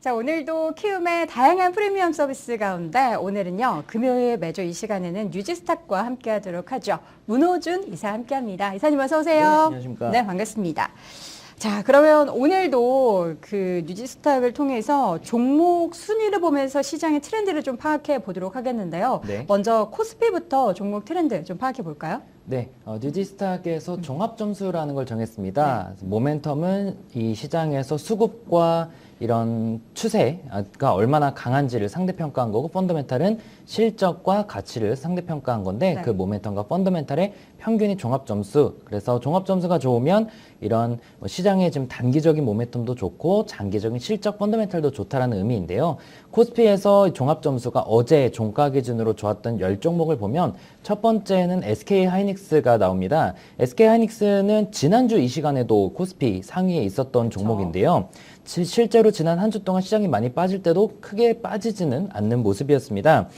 자, 오늘도 키움의 다양한 프리미엄 서비스 가운데 오늘은요, 금요일 매주 이 시간에는 뉴지스탁과 함께 하도록 하죠. 문호준 이사 함께 합니다. 이사님 어서오세요. 네, 안녕하십니까. 네, 반갑습니다. 자, 그러면 오늘도 그 뉴지스탁을 통해서 종목 순위를 보면서 시장의 트렌드를 좀 파악해 보도록 하겠는데요. 네. 먼저 코스피부터 종목 트렌드 좀 파악해 볼까요? 네, 어, 뉴지스탁에서 종합 점수라는 걸 정했습니다. 모멘텀은 이 시장에서 수급과 이런 추세가 얼마나 강한지를 상대평가한 거고 펀더멘탈은 실적과 가치를 상대평가한 건데 네. 그 모멘텀과 펀더멘탈의 평균이 종합 점수 그래서 종합 점수가 좋으면 이런 뭐 시장의 지금 단기적인 모멘텀도 좋고 장기적인 실적 펀더멘탈도 좋다라는 의미인데요. 코스피에서 종합 점수가 어제 종가 기준으로 좋았던 10종목을 보면 첫 번째는 SK 하이닉스 가 나옵니다. SK 하이닉스는 지난주 이 시간에도 코스피 상위에 있었던 종목인데요. 지- 실제로 지난 한 주 동안 시장이 많이 빠질 때도 크게 빠지지는 않는 모습이었습니다.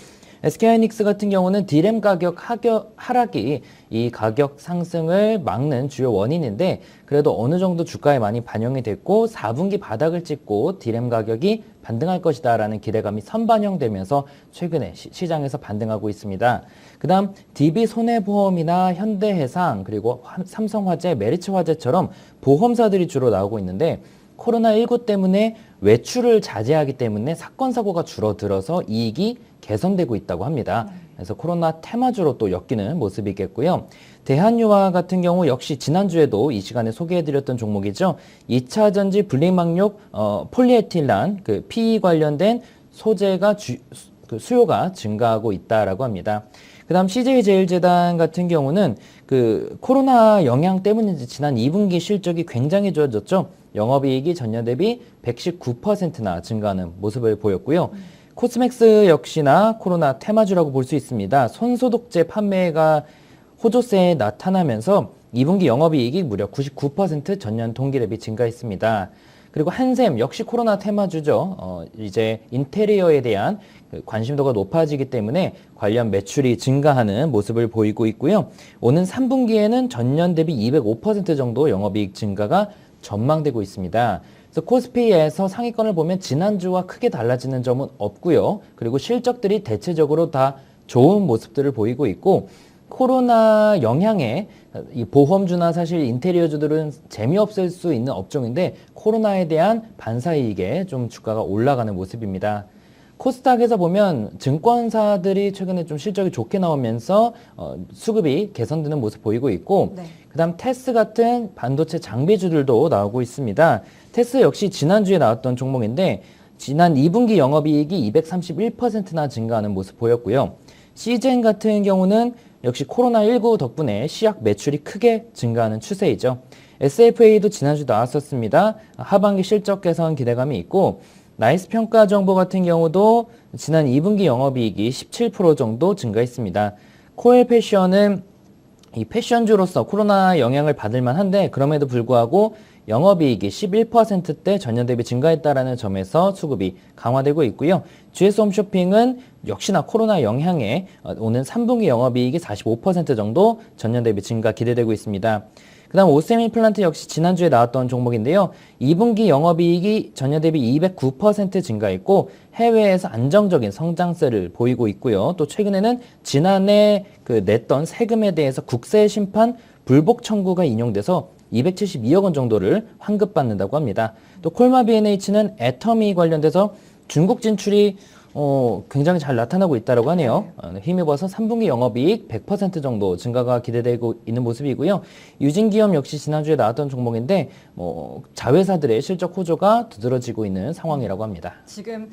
SK하이닉스 같은 경우는 디램 가격 하격, 하락이 이 가격 상승을 막는 주요 원인인데 그래도 어느 정도 주가에 많이 반영이 됐고 4분기 바닥을 찍고 디램 가격이 반등할 것이다 라는 기대감이 선반영되면서 최근에 시, 장에서 반등하고 있습니다. 그 다음 DB 손해보험이나 현대해상 그리고 화- 삼성화재, 메리츠화재처럼 보험사들이 주로 나오고 있는데 코로나19 때문에 외출을 자제하기 때문에 사건 사고가 줄어들어서 이익이 개선되고 있다고 합니다. 그래서 코로나 테마주로 또 엮이는 모습이겠고요. 대한유화 같은 경우 역시 지난주에도 이 시간에 소개해드렸던 종목이죠. 2차 전지 분리막욕 어, 폴리에틸란 그 PE 관련된 소재가 주, 그 수요가 증가하고 있다라고 합니다. 그 다음 CJ 제일재단 같은 경우는 그 코로나 영향 때문인지 지난 2분기 실적이 굉장히 좋아졌죠. 영업이익이 전년 대비 119%나 증가하는 모습을 보였고요. 코스맥스 역시나 코로나 테마주라고 볼 수 있습니다. 손소독제 판매가 호조세에 나타나면서 2분기 영업이익이 무려 99% 전년 동기 대비 증가했습니다. 그리고 한샘 역시 코로나 테마주죠. 어, 이제 인테리어에 대한 그 관심도가 높아지기 때문에 관련 매출이 증가하는 모습을 보이고 있고요. 오는 3분기에는 전년 대비 205% 정도 영업이익 증가가 전망되고 있습니다. 그래서 코스피에서 상위권을 보면 지난주와 크게 달라지는 점은 없고요. 그리고 실적들이 대체적으로 다 좋은 모습들을 보이고 있고 코로나 영향에 이 보험주나 사실 인테리어주들은 재미없을 수 있는 업종인데 코로나에 대한 반사이익에 좀 주가가 올라가는 모습입니다. 코스닥에서 보면 증권사들이 최근에 좀 실적이 좋게 나오면서 어, 수급이 개선되는 모습 보이고 있고 네. 그다음 테스 같은 반도체 장비주들도 나오고 있습니다. 테스 역시 지난주에 나왔던 종목인데 지난 2분기 영업이익이 231%나 증가하는 모습 보였고요. 시젠 같은 경우는 역시 코로나19 덕분에 시약 매출이 크게 증가하는 추세이죠. SFA도 지난주 나왔었습니다. 하반기 실적 개선 기대감이 있고 나이스 평가 정보 같은 경우도 지난 2분기 영업이익이 17% 정도 증가했습니다. 코엘 패션은 이 패션주로서 코로나 영향을 받을 만한데 그럼에도 불구하고 영업이익이 11%대 전년 대비 증가했다라는 점에서 수급이 강화되고 있고요. GS 홈쇼핑은 역시나 코로나 영향에 어, 오는 3분기 영업이익이 45% 정도 전년 대비 증가 기대되고 있습니다. 그 다음 오세미 플란트 역시 지난주에 나왔던 종목인데요. 2분기 영업이익이 전년 대비 209% 증가했고 해외에서 안정적인 성장세를 보이고 있고요. 또 최근에는 지난해 그 냈던 세금에 대해서 국세 심판 불복 청구가 인용돼서 272억 원 정도를 환급받는다고 합니다. 또 콜마 B&H는 애터미 관련돼서 중국 진출이 어, 굉장히 잘 나타나고 있다고 하네요. 어, 힘입어서 3분기 영업이익 100% 정도 증가가 기대되고 있는 모습이고요. 유진기업 역시 지난주에 나왔던 종목인데 뭐 자회사들의 실적 호조가 두드러지고 있는 상황이라고 합니다. 지금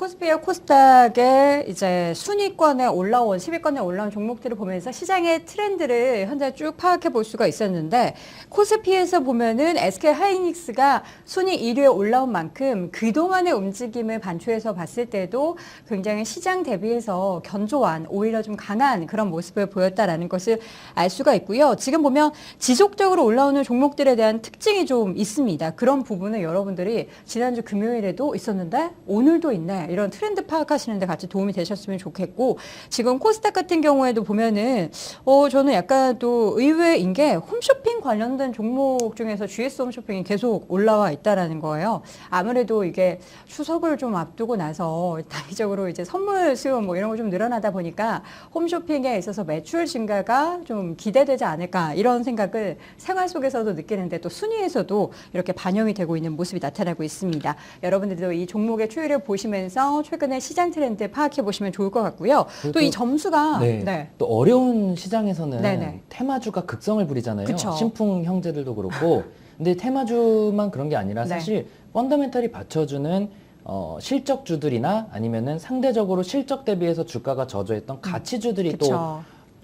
코스피와 코스닥의 이제 순위권에 올라온 10위권에 올라온 종목들을 보면서 시장의 트렌드를 현재 쭉 파악해 볼 수가 있었는데 코스피에서 보면은 SK 하이닉스가 순위 1위에 올라온 만큼 그동안의 움직임을 반추해서 봤을 때도 굉장히 시장 대비해서 견조한 오히려 좀 강한 그런 모습을 보였다라는 것을 알 수가 있고요. 지금 보면 지속적으로 올라오는 종목들에 대한 특징이 좀 있습니다. 그런 부분을 여러분들이 지난주 금요일에도 있었는데 오늘도 있네. 이런 트렌드 파악하시는데 같이 도움이 되셨으면 좋겠고 지금 코스닥 같은 경우에도 보면은 어 저는 약간 또 의외인 게 홈쇼핑 관련된 종목 중에서 GS 홈쇼핑이 계속 올라와 있다라는 거예요. 아무래도 이게 추석을 좀 앞두고 나서 단기적으로 이제 선물 수요 뭐 이런 거 좀 늘어나다 보니까 홈쇼핑에 있어서 매출 증가가 좀 기대되지 않을까 이런 생각을 생활 속에서도 느끼는데 또 순위에서도 이렇게 반영이 되고 있는 모습이 나타나고 있습니다. 여러분들도 이 종목의 추이를 보시면서 최근의 시장 트렌드 파악해 보시면 좋을 것 같고요. 또이 또- 점수가 네. 네. 또 어려운 시장에서는 네네. 테마주가 극성을 부리잖아요. 그쵸. 신풍 형제들도 그렇고. 근데 테마주만 그런 게 아니라 네. 사실 펀더멘탈이 받쳐주는 어, 실적주들이나 아니면은 상대적으로 실적 대비해서 주가가 저조했던 가치주들이 또 음. 그쵸.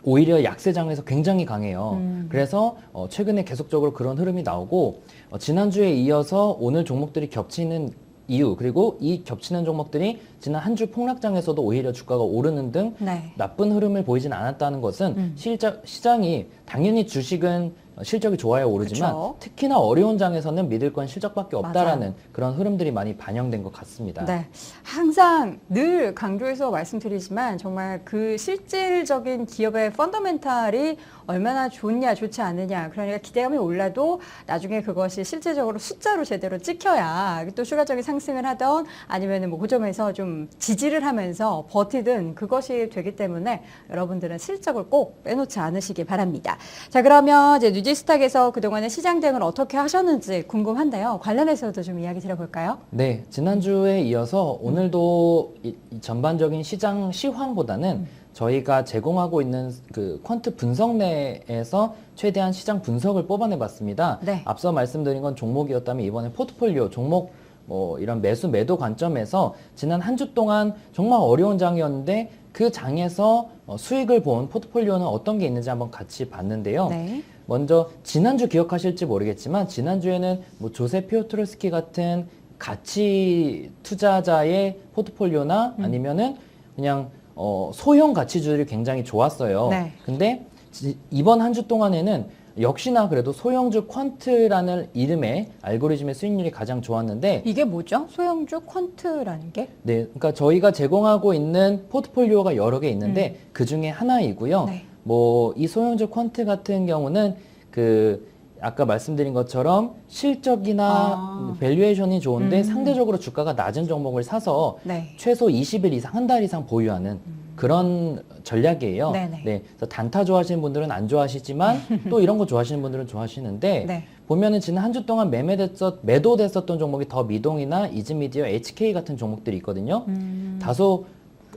오히려 약세장에서 굉장히 강해요. 음. 그래서 어, 최근에 계속적으로 그런 흐름이 나오고 어, 지난주에 이어서 오늘 종목들이 겹치는 이유 그리고 이 겹치는 종목들이 지난 한 주 폭락장에서도 오히려 주가가 오르는 등 네. 나쁜 흐름을 보이진 않았다는 것은 음. 실적, 시장이 당연히 주식은 어, 실적이 좋아야 오르지만 그쵸. 특히나 어려운 장에서는 믿을 건 실적밖에 없다라는 그런 흐름들이 많이 반영된 것 같습니다. 네. 항상 늘 강조해서 말씀드리지만 정말 그 실질적인 기업의 펀더멘탈이 얼마나 좋냐, 좋지 않느냐. 그러니까 기대감이 올라도 나중에 그것이 실제적으로 숫자로 제대로 찍혀야 또 추가적인 상승을 하던 아니면 뭐 고점에서 좀 지지를 하면서 버티든 그것이 되기 때문에 여러분들은 실적을 꼭 빼놓지 않으시기 바랍니다. 자, 그러면 이제 뉴지스탁에서 그동안의 시장 대응을 어떻게 하셨는지 궁금한데요. 관련해서도 좀 이야기 들어볼까요? 네, 지난주에 이어서 오늘도 이, 이 전반적인 시장 시황보다는 저희가 제공하고 있는 그 퀀트 분석 내에서 최대한 시장 분석을 뽑아내 봤습니다. 네. 앞서 말씀드린 건 종목이었다면 이번에 포트폴리오 종목 뭐 이런 매수 매도 관점에서 지난 한 주 동안 정말 어려운 장이었는데 그 장에서 어, 수익을 본 포트폴리오는 어떤 게 있는지 한번 같이 봤는데요. 네. 먼저 지난주 기억하실지 모르겠지만 지난주에는 뭐 조세 피오트로스키 같은 가치 투자자의 포트폴리오나 음. 아니면은 그냥 어 소형 가치주들이 굉장히 좋았어요. 네. 근데 지- 이번 한 주 동안에는 역시나 그래도 소형주 퀀트라는 이름의 알고리즘의 수익률이 가장 좋았는데 이게 뭐죠? 소형주 퀀트라는 게? 네, 그러니까 저희가 제공하고 있는 포트폴리오가 여러 개 있는데 그 중에 하나이고요. 음. 네. 뭐 이 소형주 퀀트 같은 경우는 그 아까 말씀드린 것처럼 실적이나 아. 밸류에이션이 좋은데 음. 상대적으로 주가가 낮은 종목을 사서 네. 최소 20일 이상 한 달 이상 보유하는 그런 전략이에요. 음. 네네. 네, 그래서 단타 좋아하시는 분들은 안 좋아하시지만 또 이런 거 좋아하시는 분들은 좋아하시는데 네. 보면은 지난 한 주 동안 매매됐었 매도됐었던 종목이 더 미동이나 이즈미디어, HK 같은 종목들이 있거든요. 음, 다소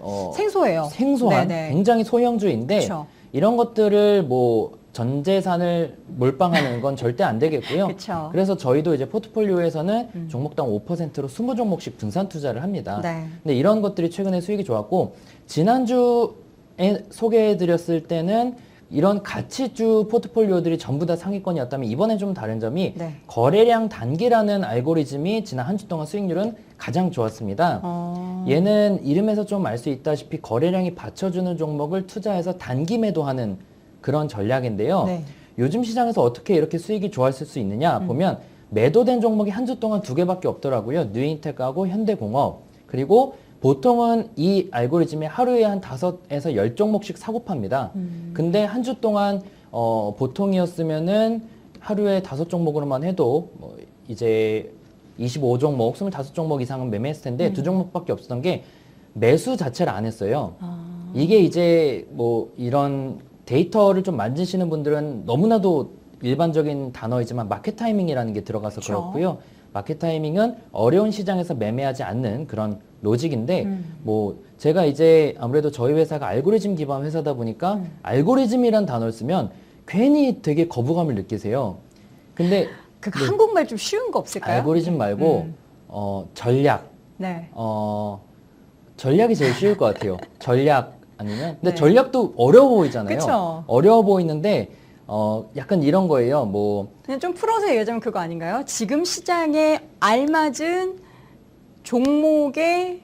어, 생소해요. 생소한 네네. 굉장히 소형주인데 그쵸. 이런 것들을 뭐 전 재산을 몰빵하는 건 절대 안 되겠고요. 그쵸. 그래서 저희도 이제 포트폴리오에서는 음. 종목당 5%로 20종목씩 분산 투자를 합니다. 네. 근데 이런 것들이 최근에 수익이 좋았고 지난주에 소개해 드렸을 때는 이런 가치주 포트폴리오들이 전부 다 상위권이었다면 이번엔 좀 다른 점이 네. 거래량 단기라는 알고리즘이 지난 한 주 동안 수익률은 가장 좋았습니다. 어, 얘는 이름에서 좀 알 수 있다시피 거래량이 받쳐주는 종목을 투자해서 단기 매도하는 그런 전략인데요. 네. 요즘 시장에서 어떻게 이렇게 수익이 좋았을 수 있느냐 음. 보면 매도된 종목이 한 주 동안 두 개밖에 없더라고요. 뉴인텍하고 현대공업. 그리고 보통은 이 알고리즘이 하루에 한 다섯에서 열 종목씩 사고 팝니다. 음, 근데 한 주 동안 어, 보통이었으면은 하루에 다섯 종목으로만 해도 뭐 이제 25종목, 25종목 이상은 매매했을 텐데 음. 두 종목밖에 없었던 게 매수 자체를 안 했어요. 아, 이게 이제 뭐 이런 데이터를 좀 만지시는 분들은 너무나도 일반적인 단어이지만 마켓 타이밍이라는 게 들어가서 그쵸. 그렇고요. 마켓 타이밍은 어려운 시장에서 매매하지 않는 그런 로직인데 음. 뭐 제가 이제 아무래도 저희 회사가 알고리즘 기반 회사다 보니까 음. 알고리즘이란 단어를 쓰면 괜히 되게 거부감을 느끼세요. 근데 그 네. 한국말 좀 쉬운 거 없을까요? 알고리즘 말고 음. 어 전략 네. 어 전략이 제일 쉬울 것 같아요. 전략 아니면 근데 네. 전략도 어려워 보이잖아요. 그쵸. 어려워 보이는데 어 약간 이런 거예요. 뭐 그냥 좀 풀어서 얘기하자면 그거 아닌가요? 지금 시장에 알맞은 종목의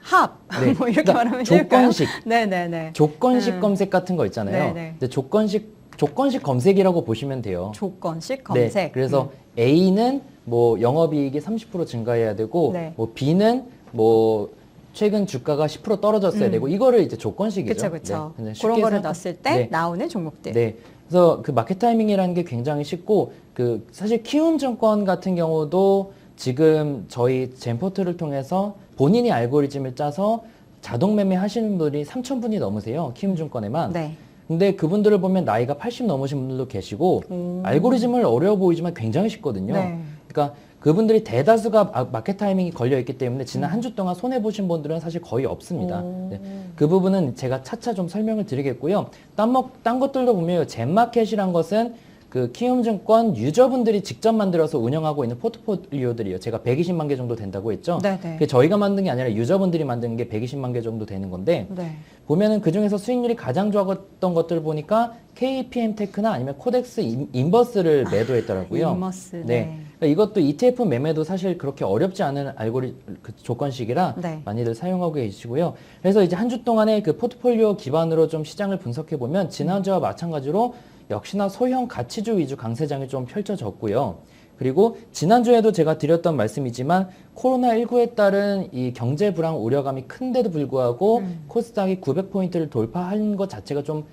합. 네. 뭐 이렇게 그러니까 말하면 될까요? 조건식 네네네. 조건식 음. 검색 같은 거 있잖아요. 네네. 근데 조건식 조건식 검색이라고 보시면 돼요. 조건식 검색. 네, 그래서 A는 뭐 영업이익이 30% 증가해야 되고 네. 뭐 B는 뭐 최근 주가가 10% 떨어졌어야 음. 되고 이거를 이제 조건식이죠. 그렇죠, 그렇죠. 네, 그런 거를 생각- 넣었을 때 네. 나오는 종목들. 네. 그래서 그 마켓 타이밍이라는 게 굉장히 쉽고 그 사실 키움증권 같은 경우도 지금 저희 젠포트를 통해서 본인이 알고리즘을 짜서 자동 매매 하시는 분들이 3천 분이 넘으세요. 키움증권에만. 네. 근데 그분들을 보면 나이가 80 넘으신 분들도 계시고 오. 알고리즘을 어려워 보이지만 굉장히 쉽거든요. 네. 그러니까 그분들이 대다수가 마- 마켓 타이밍이 걸려 있기 때문에 지난 음. 한주 동안 손해 보신 분들은 사실 거의 없습니다. 오. 네. 그 부분은 제가 차차 좀 설명을 드리겠고요. 딴, 먹, 딴 것들도 보면 젠마켓이란 것은 그 키움증권 유저분들이 직접 만들어서 운영하고 있는 포트폴리오들이요. 제가 120만 개 정도 된다고 했죠. 그게 저희가 만든 게 아니라 유저분들이 만든 게 120만 개 정도 되는 건데 네. 보면은 그 중에서 수익률이 가장 좋았던 것들을 보니까 KPM 테크나 아니면 코덱스 인- 인버스를 매도했더라고요. 아, 인머스. 네. 네. 그러니까 이것도 ETF 매매도 사실 그렇게 어렵지 않은 알고리 그 조건식이라 네. 많이들 사용하고 계시고요. 그래서 이제 한 주 동안의 그 포트폴리오 기반으로 좀 시장을 분석해 보면 지난주와 마찬가지로 역시나 소형 가치주 위주 강세장이 좀 펼쳐졌고요. 그리고 지난주에도 제가 드렸던 말씀이지만 코로나19에 따른 이 경제 불황 우려감이 큰데도 불구하고 음. 코스닥이 900포인트를 돌파한 것 자체가 좀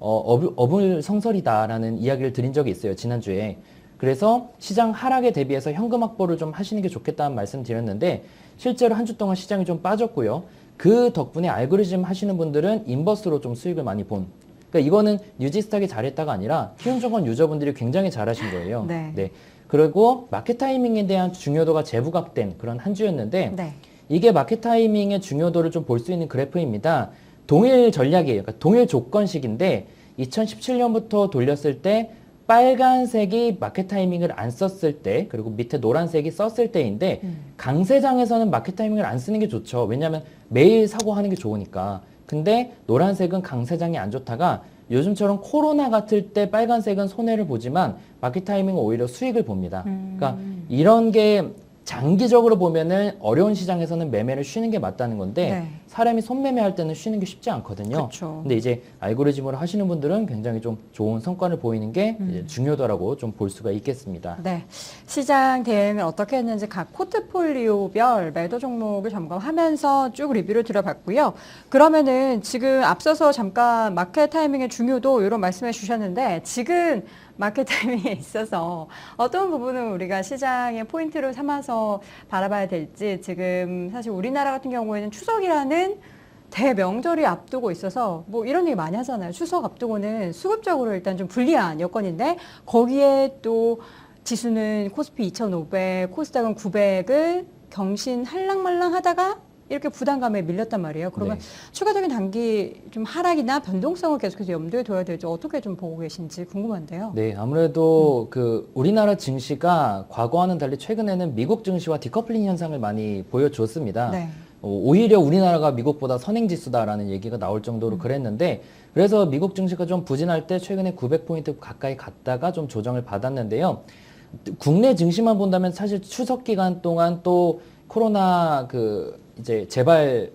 어, 어불, 어불성설이다라는 이야기를 드린 적이 있어요. 지난주에. 그래서 시장 하락에 대비해서 현금 확보를 좀 하시는 게 좋겠다는 말씀 드렸는데 실제로 한 주 동안 시장이 좀 빠졌고요. 그 덕분에 알고리즘 하시는 분들은 인버스로 좀 수익을 많이 본. 그러니까 이거는 뉴지스탁이 잘했다가 아니라 키움증권 유저분들이 굉장히 잘하신 거예요. 네. 그리고 마켓 타이밍에 대한 중요도가 재부각된 그런 한 주였는데 네. 이게 마켓 타이밍의 중요도를 좀 볼 수 있는 그래프입니다. 동일 전략이에요. 그러니까 동일 조건식인데 2017년부터 돌렸을 때 빨간색이 마켓 타이밍을 안 썼을 때 그리고 밑에 노란색이 썼을 때인데 음. 강세장에서는 마켓 타이밍을 안 쓰는 게 좋죠. 왜냐하면 매일 사고 하는 게 좋으니까. 근데 노란색은 강세장이 안 좋다가 요즘처럼 코로나 같을 때 빨간색은 손해를 보지만 마켓 타이밍은 오히려 수익을 봅니다. 음. 그러니까 이런 게 장기적으로 보면은 어려운 시장에서는 매매를 쉬는 게 맞다는 건데 네. 사람이 손매매할 때는 쉬는 게 쉽지 않거든요. 그렇죠. 근데 이제 알고리즘으로 하시는 분들은 굉장히 좀 좋은 성과를 보이는 게 음. 이제 중요도라고 좀 볼 수가 있겠습니다. 네. 시장 대응을 어떻게 했는지 각 포트폴리오별 매도 종목을 점검하면서 쭉 리뷰를 들어봤고요. 그러면은 지금 앞서서 잠깐 마켓 타이밍의 중요도 이런 말씀해 주셨는데 지금 마켓 타이밍에 있어서 어떤 부분을 우리가 시장의 포인트로 삼아서 바라봐야 될지 지금 사실 우리나라 같은 경우에는 추석이라는 대명절이 앞두고 있어서 뭐 이런 얘기 많이 하잖아요. 추석 앞두고는 수급적으로 일단 좀 불리한 여건인데 거기에 또 지수는 코스피 2,500, 코스닥은 900을 경신 할랑말랑 하다가 이렇게 부담감에 밀렸단 말이에요. 그러면 네. 추가적인 단기 좀 하락이나 변동성을 계속해서 염두에 둬야 될지 어떻게 좀 보고 계신지 궁금한데요. 네, 아무래도 그 우리나라 증시가 과거와는 달리 최근에는 미국 증시와 디커플링 현상을 많이 보여줬습니다. 네. 어, 오히려 우리나라가 미국보다 선행지수다라는 얘기가 나올 정도로 그랬는데 그래서 미국 증시가 좀 부진할 때 최근에 900포인트 가까이 갔다가 좀 조정을 받았는데요. 국내 증시만 본다면 사실 추석 기간 동안 또 코로나 그 이제 재발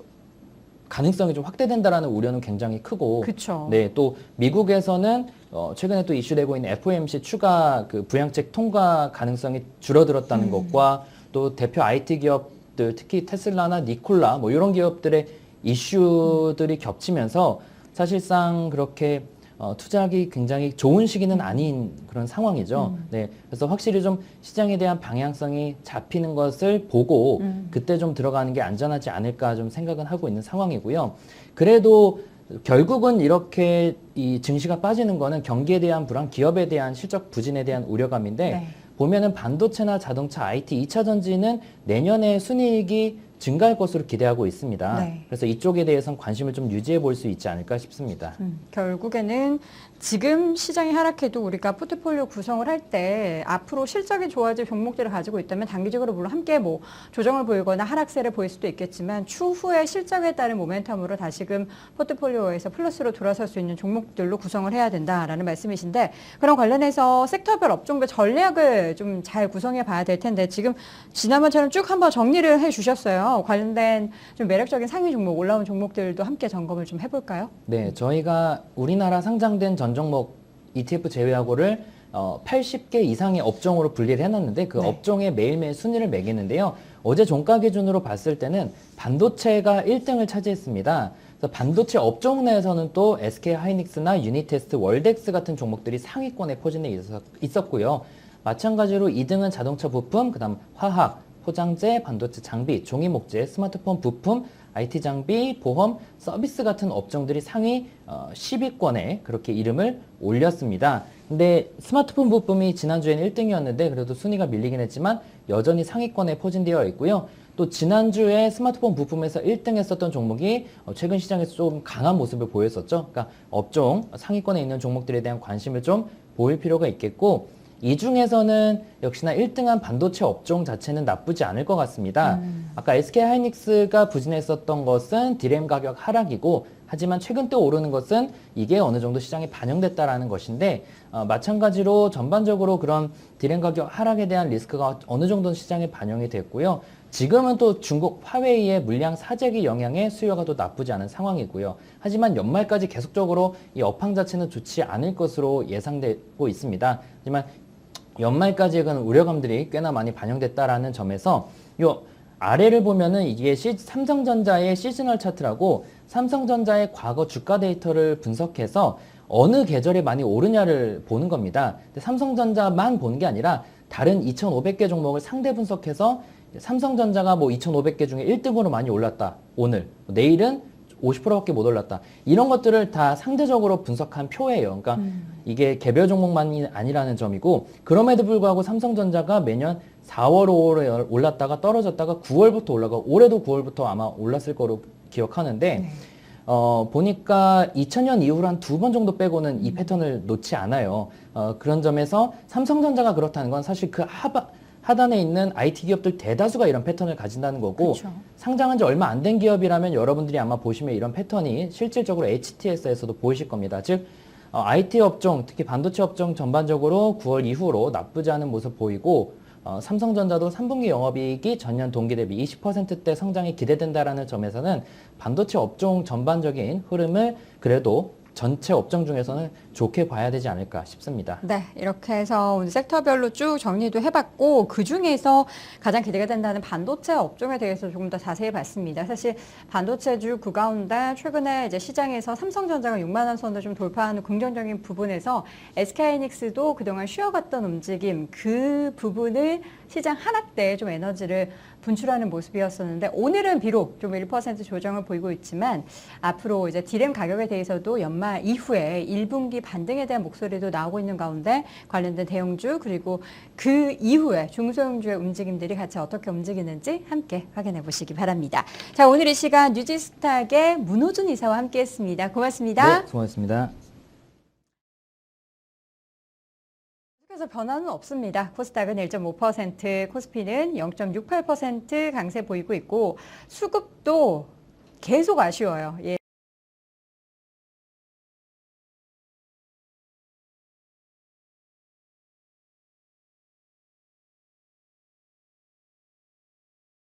가능성이 좀 확대된다라는 우려는 굉장히 크고 그렇죠. 네, 또 미국에서는 어, 최근에 또 이슈되고 있는 FOMC 추가 그 부양책 통과 가능성이 줄어들었다는 음. 것과 또 대표 IT 기업들 특히 테슬라나 니콜라 뭐 이런 기업들의 이슈들이 겹치면서 사실상 그렇게 어, 투자하기 굉장히 좋은 시기는 아닌 그런 상황이죠. 음. 네, 그래서 확실히 좀 시장에 대한 방향성이 잡히는 것을 보고 음. 그때 좀 들어가는 게 안전하지 않을까 좀 생각은 하고 있는 상황이고요. 그래도 결국은 이렇게 이 증시가 빠지는 거는 경기에 대한 불안, 기업에 대한 실적 부진에 대한 우려감인데 네. 보면은 반도체나 자동차, IT, 2차 전지는 내년에 순이익이 증가할 것으로 기대하고 있습니다. 네. 그래서 이쪽에 대해서는 관심을 좀 유지해 볼 수 있지 않을까 싶습니다. 음, 결국에는 지금 시장이 하락해도 우리가 포트폴리오 구성을 할 때 앞으로 실적이 좋아질 종목들을 가지고 있다면 단기적으로 물론 함께 뭐 조정을 보이거나 하락세를 보일 수도 있겠지만 추후에 실적에 따른 모멘텀으로 다시금 포트폴리오에서 플러스로 돌아설 수 있는 종목들로 구성을 해야 된다라는 말씀이신데 그런 관련해서 섹터별 업종별 전략을 좀 잘 구성해 봐야 될 텐데 지금 지난번처럼 쭉 한번 정리를 해 주셨어요. 관련된 좀 매력적인 상위 종목 올라온 종목들도 함께 점검을 좀 해볼까요? 네, 저희가 우리나라 상장된 전 종목 ETF 제외하고를 어, 80개 이상의 업종으로 분리를 해놨는데 그 네. 업종의 매일매일 순위를 매기는데요. 어제 종가 기준으로 봤을 때는 반도체가 1등을 차지했습니다. 그래서 반도체 업종 내에서는 또 SK 하이닉스나 유니테스트, 월덱스 같은 종목들이 상위권에 포진해 있었, 있었고요. 마찬가지로 2등은 자동차 부품, 그다음 화학, 포장재, 반도체 장비, 종이 목재, 스마트폰 부품, IT 장비, 보험, 서비스 같은 업종들이 상위 어, 10위권에 그렇게 이름을 올렸습니다. 근데 스마트폰 부품이 지난주에는 1등이었는데 그래도 순위가 밀리긴 했지만 여전히 상위권에 포진되어 있고요. 또 지난주에 스마트폰 부품에서 1등 했었던 종목이 어, 최근 시장에서 좀 강한 모습을 보였었죠. 그러니까 업종 상위권에 있는 종목들에 대한 관심을 좀 보일 필요가 있겠고 이 중에서는 역시나 1등한 반도체 업종 자체는 나쁘지 않을 것 같습니다. 아까 SK 하이닉스가 부진했었던 것은 디램 가격 하락이고 하지만 최근 때 오르는 것은 이게 어느 정도 시장에 반영됐다라는 것인데 어, 마찬가지로 전반적으로 그런 디램 가격 하락에 대한 리스크가 어느 정도 시장에 반영이 됐고요. 지금은 또 중국 화웨이의 물량 사재기 영향에 수요가 또 나쁘지 않은 상황이고요. 하지만 연말까지 계속적으로 이 업황 자체는 좋지 않을 것으로 예상되고 있습니다. 하지만 연말까지 그 우려감들이 꽤나 많이 반영됐다라는 점에서 요 아래를 보면은 이게 시- 삼성전자의 시즈널 차트라고 삼성전자의 과거 주가 데이터를 분석해서 어느 계절에 많이 오르냐를 보는 겁니다. 삼성전자만 보는 게 아니라 다른 2,500개 종목을 상대 분석해서 삼성전자가 뭐 2,500개 중에 1등으로 많이 올랐다. 오늘. 내일은 50%밖에 못 올랐다. 이런 것들을 다 상대적으로 분석한 표예요. 그러니까 이게 개별 종목만이 아니라는 점이고 그럼에도 불구하고 삼성전자가 매년 4월, 5월에 올랐다가 떨어졌다가 9월부터 올라가 올해도 9월부터 아마 올랐을 거로 기억하는데 어, 보니까 2000년 이후로 한 두 번 정도 빼고는 이 패턴을 놓지 않아요. 어, 그런 점에서 삼성전자가 그렇다는 건 사실 그 하바, 하단에 있는 IT 기업들 대다수가 이런 패턴을 가진다는 거고 그렇죠. 상장한 지 얼마 안 된 기업이라면 여러분들이 아마 보시면 이런 패턴이 실질적으로 HTS에서도 보이실 겁니다. 즉 어, IT 업종, 특히 반도체 업종 전반적으로 9월 이후로 나쁘지 않은 모습 보이고 어, 삼성전자도 3분기 영업이익이 전년 동기 대비 20%대 성장이 기대된다라는 점에서는 반도체 업종 전반적인 흐름을 그래도 전체 업종 중에서는 좋게 봐야 되지 않을까 싶습니다. 네, 이렇게 해서 오늘 섹터별로 쭉 정리도 해봤고 그 중에서 가장 기대가 된다는 반도체 업종에 대해서 조금 더 자세히 봤습니다. 사실 반도체주 그 가운데 최근에 이제 시장에서 삼성전자가 6만 원 선을 좀 돌파하는 긍정적인 부분에서 SK하이닉스도 그동안 쉬어갔던 움직임 그 부분을 시장 하락 때 좀 에너지를 분출하는 모습이었었는데 오늘은 비록 좀 1% 조정을 보이고 있지만 앞으로 이제 디램 가격에 대해서도 연말 이후에 1분기 반등에 대한 목소리도 나오고 있는 가운데 관련된 대형주 그리고 그 이후에 중소형주의 움직임들이 같이 어떻게 움직이는지 함께 확인해 보시기 바랍니다. 자 오늘 이 시간 뉴지스탁의 문호준 이사와 함께 했습니다. 고맙습니다. 네, 수고하셨습니다. 계속해서 변화는 없습니다. 코스닥은 1.5%, 코스피는 0.68% 강세 보이고 있고 수급도 계속 아쉬워요. 예.